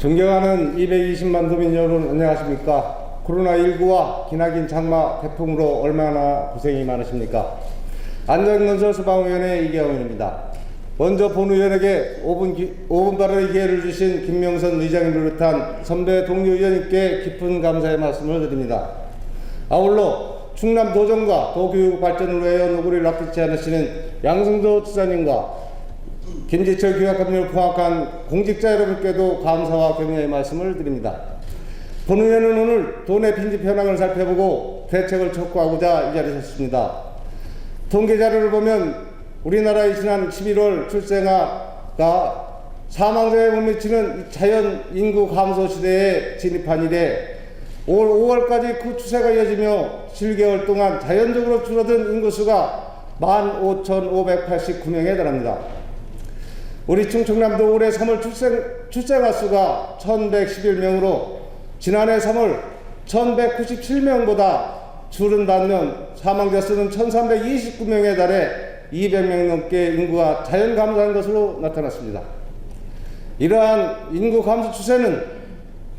존경하는 220만 도민 여러분 안녕하십니까? 코로나19와 기나긴 장마 태풍으로 얼마나 고생이 많으십니까? 안전건설 소방위원회 이경훈입니다. 먼저 본 의원에게 5분, 기, 5분 발언의 기회를 주신 김명선 의장을 비롯한 선배 동료 의원님께 깊은 감사의 말씀을 드립니다. 아울러 충남 도정과 도교육 발전을 위하여 노고를 아끼지 않으시는 양승조 지사님과 김지철 교육감님을 포함한 공직자 여러분께도 감사와 격려의 말씀을 드립니다. 본 의원은 오늘 도내 빈집 현황을 살펴보고 대책을 촉구하고자 이 자리에 섰습니다. 통계 자료를 보면 우리나라의 지난 11월 출생아가 사망자에 못 미치는 자연 인구 감소 시대에 진입한 이래 올 5월까지 그 추세가 이어지며 7개월 동안 자연적으로 줄어든 인구수가 15,589명에 달합니다. 우리 충청남도 올해 3월 출생, 출생아 수가 1,111명으로 지난해 3월 1,197명보다 줄은 반면 사망자 수는 1,329명에 달해 200명 넘게 인구가 자연 감소한 것으로 나타났습니다. 이러한 인구 감소 추세는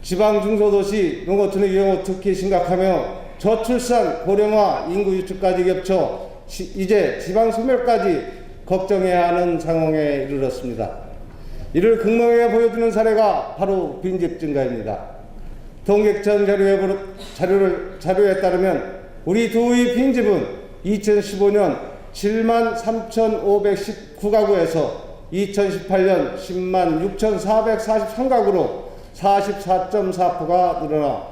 지방 중소도시 농어촌의 경우 특히 심각하며 저출산, 고령화, 인구 유축까지 겹쳐 시, 이제 지방 소멸까지 걱정해야 하는 상황에 이르렀습니다. 이를 극명하게 보여주는 사례가 바로 빈집 증가입니다. 통계청 자료에, 자료를, 자료에 따르면 우리 도의 빈집은 2015년 7만 3,519가구에서 2018년 10만 6,443가구로 44.4%가 늘어나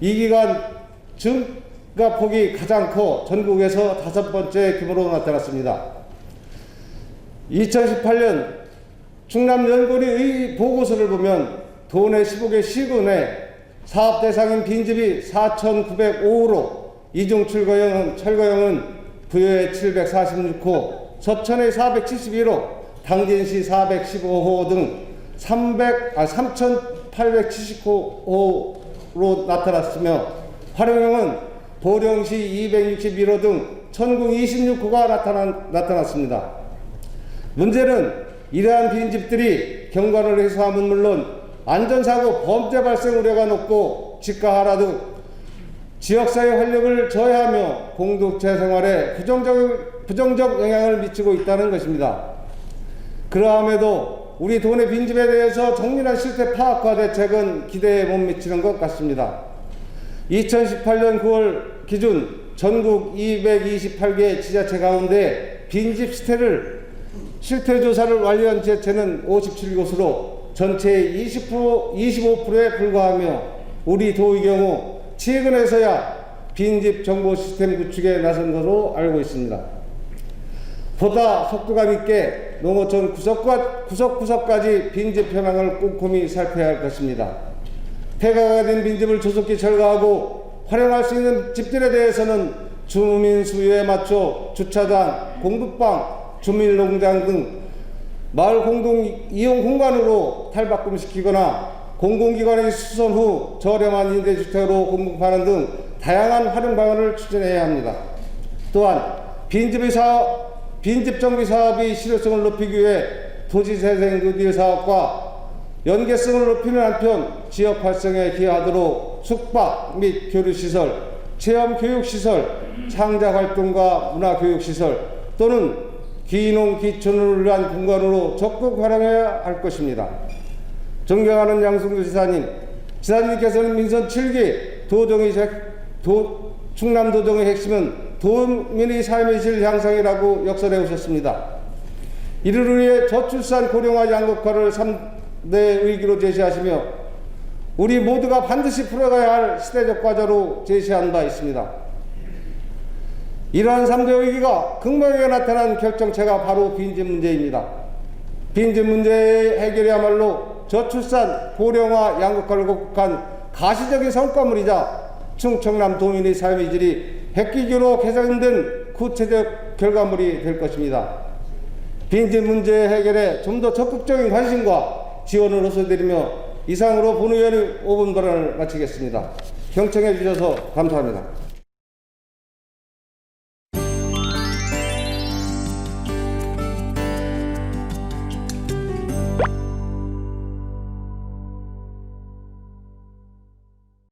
이 기간 증가 폭이 가장 커 전국에서 다섯 번째 규모로 나타났습니다. 2018년 충남 연구리의 보고서를 보면 도내 15개 시군에 사업 대상인 빈집이 4,905호로 이중 철거형은, 철거형은 부여에 746호, 서천에 471호, 당진시 415호 등 300, 아, 3,870호로 나타났으며 활용형은 보령시 261호 등 천궁 26호가 나타난, 나타났습니다. 문제는 이러한 빈집들이 경관을 해소함은 물론 안전사고 범죄 발생 우려가 높고 집가하라 등 지역사회 활력을 저해하며 공동체 생활에 부정적, 부정적 영향을 미치고 있다는 것입니다. 그러함에도 우리 도내 빈집에 대해서 정밀한 실태 파악과 대책은 기대에 못 미치는 것 같습니다. 2018년 9월 기준 전국 228개 지자체 가운데 빈집 시태를 실태 조사를 완료한 지자체는 57곳으로 전체의 20% 25%에 불과하며 우리 도의 경우 최근에서야 빈집 정보 시스템 구축에 나선 것으로 알고 있습니다. 보다 속도감 있게 농어촌 구석과, 구석구석까지 빈집 현황을 꼼꼼히 살펴야 할 것입니다. 폐가가 된 빈집을 조속히 철거하고 활용할 수 있는 집들에 대해서는 주민 수요에 맞춰 주차장, 공급방, 주민농장 등 마을 공동 이용 공간으로 탈바꿈시키거나 공공기관의 수선 후 저렴한 임대주택으로 공급하는 등 다양한 활용 방안을 추진해야 합니다. 또한 빈집의 사업, 빈집 정비 사업의 실효성을 높이기 위해 도시재생 뉴딜 사업과 연계성을 높이는 한편 지역 활성에 기여하도록 숙박 및 교류시설, 체험 교육시설, 창작 활동과 문화교육시설 또는 기농 기촌을 위한 공간으로 적극 활용해야 할 것입니다. 존경하는 양승도 지사님, 지사님께서는 민선 7기 도정의 도, 충남 도정의 핵심은 도민의 삶의 질 향상이라고 역설해 오셨습니다. 이를 위해 저출산 고령화 양극화를 3대 의기로 제시하시며 우리 모두가 반드시 풀어가야 할 시대적 과제로 제시한 바 있습니다. 이러한 3대 위기가 극명하게 나타난 결정체가 바로 빈집 문제입니다. 빈집 문제 해결이야말로 저출산, 고령화, 양극화를 극복한 가시적인 성과물이자 충청남 도민의 삶의 질이 획기적으로 개선된 구체적 결과물이 될 것입니다. 빈집 문제 해결에 좀 더 적극적인 관심과 지원을 호소드리며 이상으로 본 의원의 5분 발언을 마치겠습니다. 경청해 주셔서 감사합니다.